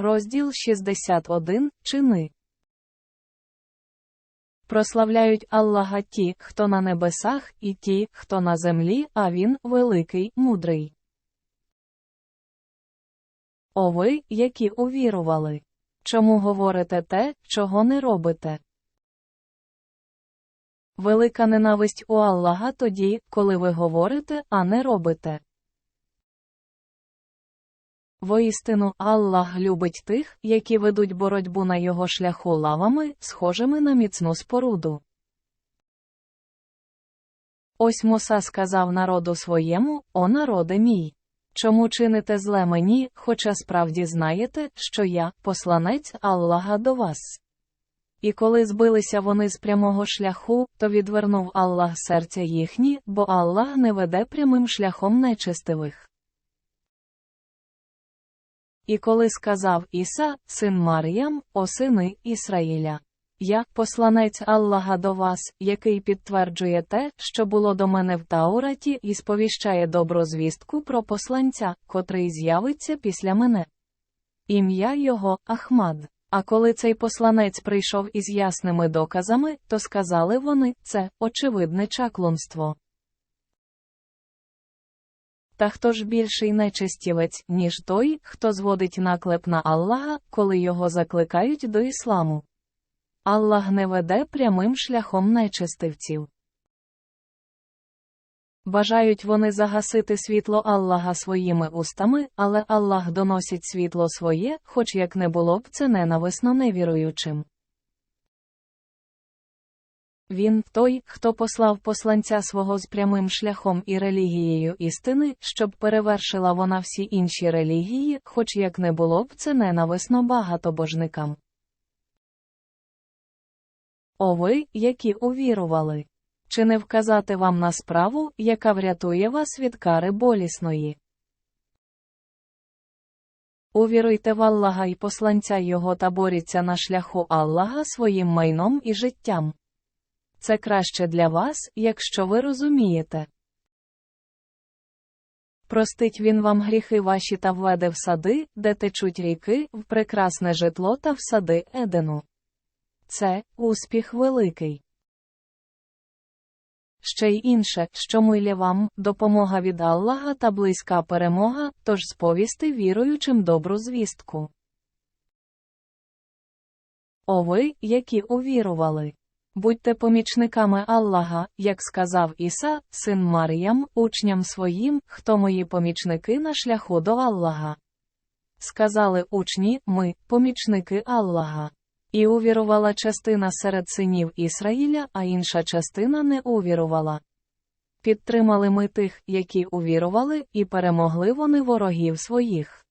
Розділ 61. Чини. Прославляють Аллаха ті, хто на небесах, і ті, хто на землі, а він великий, мудрий. О ви, які увірували. Чому говорите те, чого не робите? Велика ненависть у Аллаха тоді, коли ви говорите, а не робите. Воістину Аллах любить тих, які ведуть боротьбу на його шляху лавами, схожими на міцну споруду. Ось Муса сказав народу своєму, о народе мій. Чому чините зле мені, хоча справді знаєте, що я, посланець Аллаха до вас? І коли збилися вони з прямого шляху, то відвернув Аллах серця їхні, бо Аллах не веде прямим шляхом нечестивих. І коли сказав Іса, син Мар'ям, о сини Ісраїля. Я, посланець Аллаха до вас, який підтверджує те, що було до мене в Таураті, і сповіщає добру звістку про посланця, котрий з'явиться після мене. Ім'я його Ахмад. А коли цей посланець прийшов із ясними доказами, то сказали вони це очевидне чаклунство. Та хто ж більший нечестівець, ніж той, хто зводить наклеп на Аллаха, коли його закликають до ісламу? Аллах не веде прямим шляхом нечестивців. Бажають вони загасити світло Аллаха своїми устами, але Аллах доносить світло своє, хоч як не було б це ненависно невіруючим. Він той, хто послав посланця свого з прямим шляхом і релігією істини, щоб перевершила вона всі інші релігії, хоч як не було б це ненависно багатобожникам. О ви, які увірували. Чи не вказати вам на справу, яка врятує вас від кари болісної? Увіруйте в Аллаха і посланця його та боріться на шляху Аллаха своїм майном і життям. Це краще для вас, якщо ви розумієте. Простить він вам гріхи ваші та введе в сади, де течуть ріки, в прекрасне житло та в сади Едену. Це успіх великий. Ще й інше, що милє вам, допомога від Аллаха та близька перемога, тож сповісти віруючим добру звістку. О ви, які увірували. Будьте помічниками Аллаха, як сказав Іса, син Мар'ям, учням своїм, хто мої помічники на шляху до Аллаха. Сказали учні, ми, помічники Аллаха. І увірувала частина серед синів Ісраїля, а інша частина не увірувала. Підтримали ми тих, які увірували, і перемогли вони ворогів своїх.